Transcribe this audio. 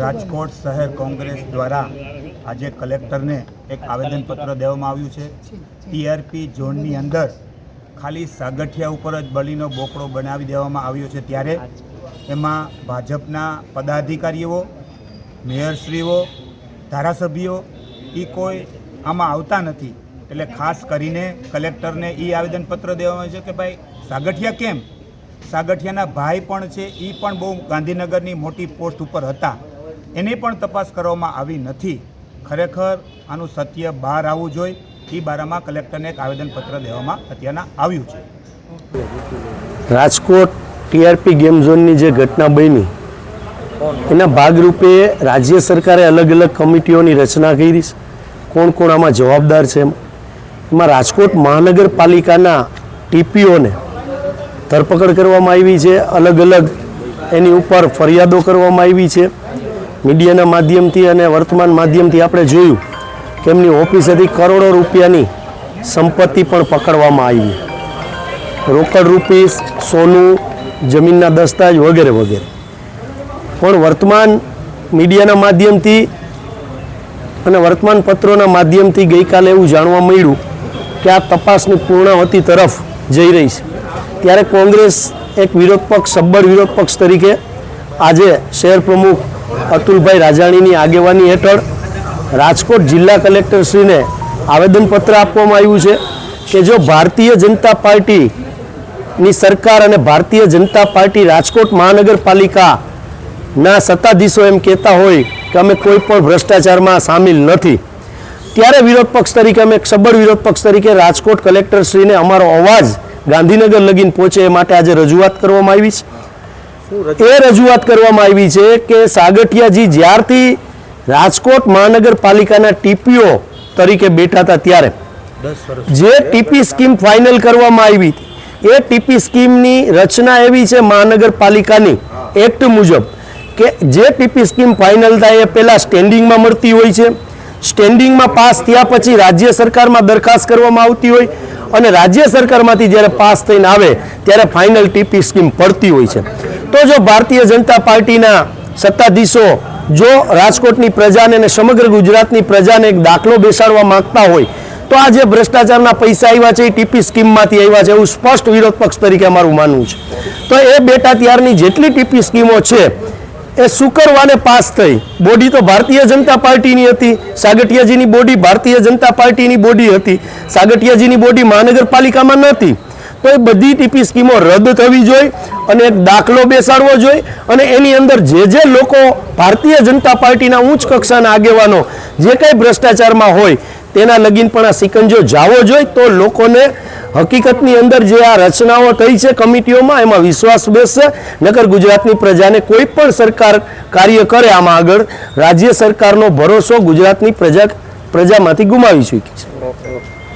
રાજકોટ શહેર કોંગ્રેસ દ્વારા આજે કલેક્ટરને એક આવેદનપત્ર દેવામાં આવ્યું છે. ટીઆરપી ઝોનની અંદર ખાલી સાગઠિયા ઉપર જ બલીનો બોકડો બનાવી દેવામાં આવ્યો છે ત્યારે એમાં ભાજપના પદાધિકારીઓ, મેયરશ્રીઓ, ધારાસભ્યો એ કોઈ આમાં આવતા નથી. એટલે ખાસ કરીને કલેક્ટરને એ આવેદનપત્ર દેવામાં આવ્યું છે કે ભાઈ સાગઠિયા કેમ? સાગઠિયાના ભાઈ પણ છે એ પણ બહુ ગાંધીનગરની મોટી પોસ્ટ ઉપર હતા. એની પણ તપાસ કરવામાં આવી નથી. ખરેખર આનું સત્ય બહાર આવવું જોઈએ. એ બારામાં કલેક્ટરને એક આવેદનપત્ર દેવામાં અત્યારના આવ્યું છે. રાજકોટ ટીઆરપી ગેમ ઝોનની જે ઘટના બની, એના ભાગરૂપે રાજ્ય સરકારે અલગ અલગ કમિટીઓની રચના કરી કોણ કોણ આમાં જવાબદાર છે એમાં રાજકોટ મહાનગરપાલિકાના ટીપીઓને ધરપકડ કરવામાં આવી છે. અલગ અલગ એની ઉપર ફરિયાદો કરવામાં આવી છે. મીડિયાના માધ્યમથી અને વર્તમાન માધ્યમથી આપણે જોયું કે એમની ઓફિસેથી કરોડો રૂપિયાની સંપત્તિ પણ પકડવામાં આવી. રોકડ રૂપીસ સોનું, જમીનના દસ્તાવેજ વગેરે વગેરે. પણ વર્તમાન મીડિયાના માધ્યમથી અને વર્તમાન પત્રોના માધ્યમથી ગઈકાલે એવું જાણવા મળ્યું કે આ તપાસની પૂર્ણાવતી તરફ જઈ રહી છે. ત્યારે કોંગ્રેસ એક વિરોધ પક્ષ સબ્બર વિરોધ પક્ષ તરીકે આજે શહેર પ્રમુખ અતુલભાઈ રાજાણીની આગેવાની હેઠળ રાજકોટ જિલ્લા કલેક્ટરશ્રીને આવેદનપત્ર આપવામાં આવ્યું છે કે જો ભારતીય જનતા પાર્ટીની સરકાર અને ભારતીય જનતા પાર્ટી રાજકોટ મહાનગરપાલિકાના સત્તાધીશો એમ કહેતા હોય કે અમે કોઈ પણ ભ્રષ્ટાચારમાં સામેલ નથી. ત્યારે વિરોધ પક્ષ તરીકે અમે સબળ વિરોધ પક્ષ તરીકે રાજકોટ કલેક્ટરશ્રીને અમારો અવાજ ગાંધીનગર લગીન પહોંચે એ માટે આજે રજૂઆત કરવામાં આવી છે. એ રજૂઆત કરવામાં આવી છે કે સાગઠિયાજી જ્યારથી રાજકોટ મહાનગરપાલિકાના ટીપીઓ તરીકે બેઠા હતા ત્યારે જે ટીપી સ્કીમ ફાઇનલ કરવામાં આવી હતી. એ ટીપી સ્કીમની રચના એવી છે મહાનગરપાલિકાની એક્ટ મુજબ કે જે ટીપી સ્કીમ ફાઇનલ થાય એ પહેલાં સ્ટેન્ડિંગમાં મળતી હોય છે. સ્ટેન્ડિંગમાં પાસ થયા પછી રાજ્ય સરકારમાં દરખાસ્ત કરવામાં આવતી હોય અને રાજ્ય સરકારમાંથી જ્યારે પાસ થઈને આવે ત્યારે ફાઇનલ ટીપી સ્કીમ પડતી હોય છે. તો જો ભારતીય જનતા પાર્ટીના સત્તાધીશો જો રાજકોટની પ્રજાને અને સમગ્ર ગુજરાતની પ્રજાને એક દાખલો બેસાડવા માંગતા હોય, તો આ જે ભ્રષ્ટાચારના પૈસા આવ્યા છે એ ટીપી સ્કીમમાંથી આવ્યા છે એવું સ્પષ્ટ વિરોધ પક્ષ તરીકે અમારું માનવું છે. તો એ બેટા ત્યારની જેટલી ટીપી સ્કીમો છે, એ શુક્રવારે પાસ થઈ. બોડી તો ભારતીય જનતા પાર્ટીની હતી, સાગઠિયાજીની બોડી ભારતીય જનતા પાર્ટીની બોડી હતી, સાગઠિયાજીની બોડી મહાનગરપાલિકામાં નહોતી. તો એ બધી ટીપી સ્કીમો રદ થવી જોઈએ અને એક દાખલો બેસાડવો જોઈએ અને એની અંદર જે જે લોકો ભારતીય જનતા પાર્ટીના ઉચ્ચ કક્ષાના આગેવાનો જે કંઈ ભ્રષ્ટાચારમાં હોય તેના લગીન પણ આ સિકંજો જાવો જોઈએ, તો લોકોને હકીકતની અંદર જે આ રચનાઓ થઈ છે કમિટીઓમાં, એમાં વિશ્વાસ બેસશે. નકર ગુજરાતની પ્રજાને કોઈ પણ સરકાર કાર્ય કરે આમાં આગળ, રાજ્ય સરકારનો ભરોસો ગુજરાતની પ્રજા, પ્રજામાંથી ગુમાવી ચૂકી છે.